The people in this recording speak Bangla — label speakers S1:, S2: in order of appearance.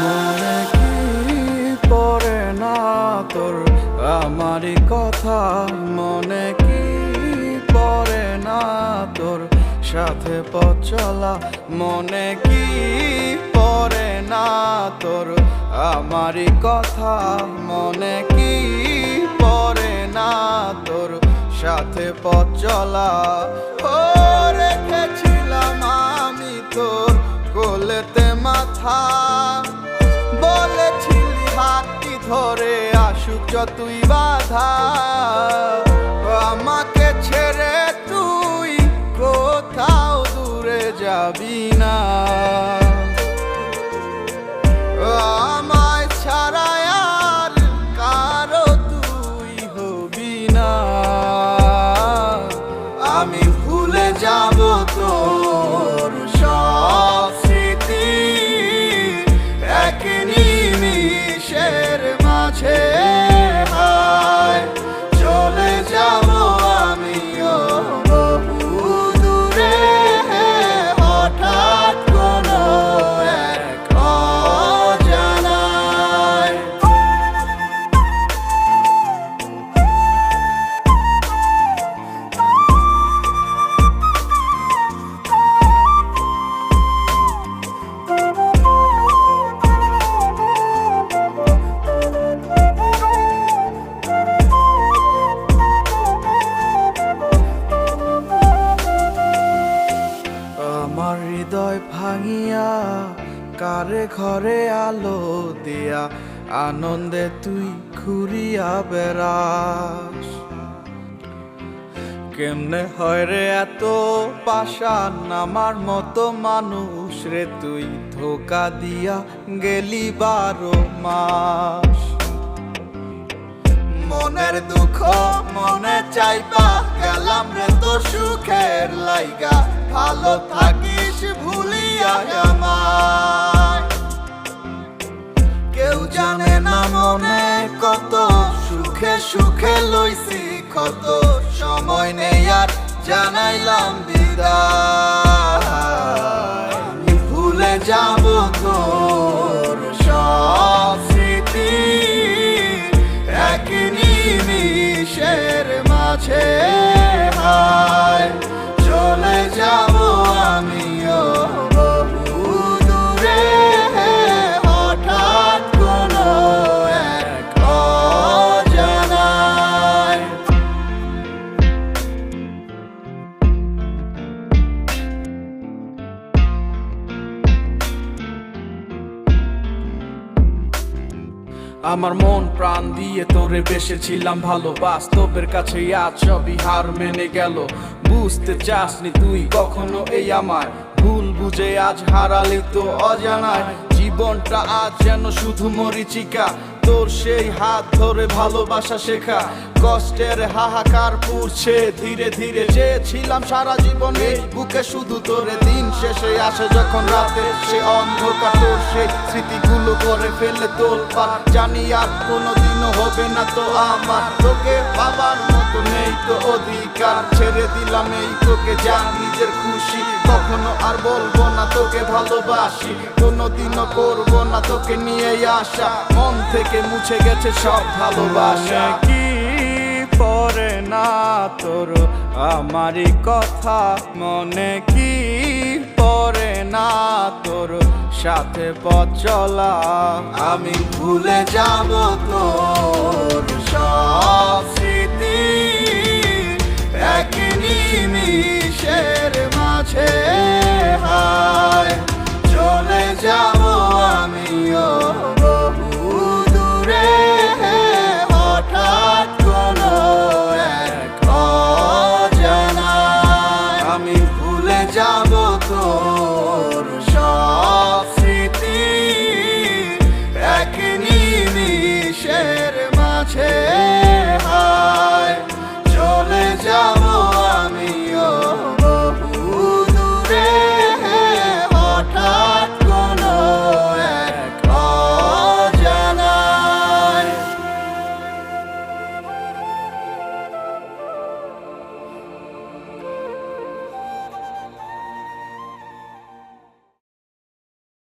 S1: মনে কি পড়ে না তোর? আমারই কথা মনে কি পড়ে না তোর? সাথে পথ চলা মনে কি পড়ে না তোর? আমারই কথা মনে কি পড়ে না তোর? সাথে পথ চলা যতই বাধা। আমাকে ছেড়ে তুই কোথাও দূরে যাবি হৃদয় ভাঙিয়া, কারে ঘরে আলো দিয়া, আনন্দে তুই ঘুরিয়া বেড়াস। কেমনে হয় রে এত পাশান আমার মতো মানুষ রে তুই ধোকা দিয়া গেলি বারো মাস। মনের দুঃখ মনে চাইবা, গেলাম রে তোর সুখের লাইগা, ভালো থাকিস কেউ জানে না মনে কত সুখে সুখে লইছি, কত সময় নেই আর জানাইলাম বিদায়। ভুলে যাব তোর সব স্মৃতি এক নিমিষের মাঝে চলে যাব আমার মন প্রাণ দিয়ে তোরে বেসেছিলাম ভালো বাস্তবের কাছে আজ সবই হার মেনে গেল। বুঝতে চাসনি তুই কখনো এই আমার ভুল বুঝে আজ হারালি তো অজানায়। জীবনটা আজ যেন শুধু মরিচিকা। তোর সেই হাত ধরে ভালোবাসা শেখা। কষ্টের হাহাকার পুড়ছে, ধীরে ধীরে চেয়েছিলাম সারা জীবন। এই বুকে শুধু তোরে দিন শেষে আসে যখন রাতে সে অন্ধকার তোর সেই স্মৃতিগুলো করে ফেলে তোর পার। জানি আর কোনোদিনও হবে না তো আমার। তোকে বাবার মতো নেই তো অধিকার। ছেড়ে দিলাম এই তোকে যা নিজের খুশি, কখনো আর বলব না তোকে ভালোবাসি। কোনোদিনও করব না তোকে নিয়ে আসা মন থেকে মুছে গেছে সব ভালোবাসা। কি পরে না তোর? আমারই কথা। মনে কি পরে না তোর? সাথে পথ চলা। আমি ভুলে যাব তোর সব স্মৃতি। এক নিমিষের মাঝে হায় চলে যাব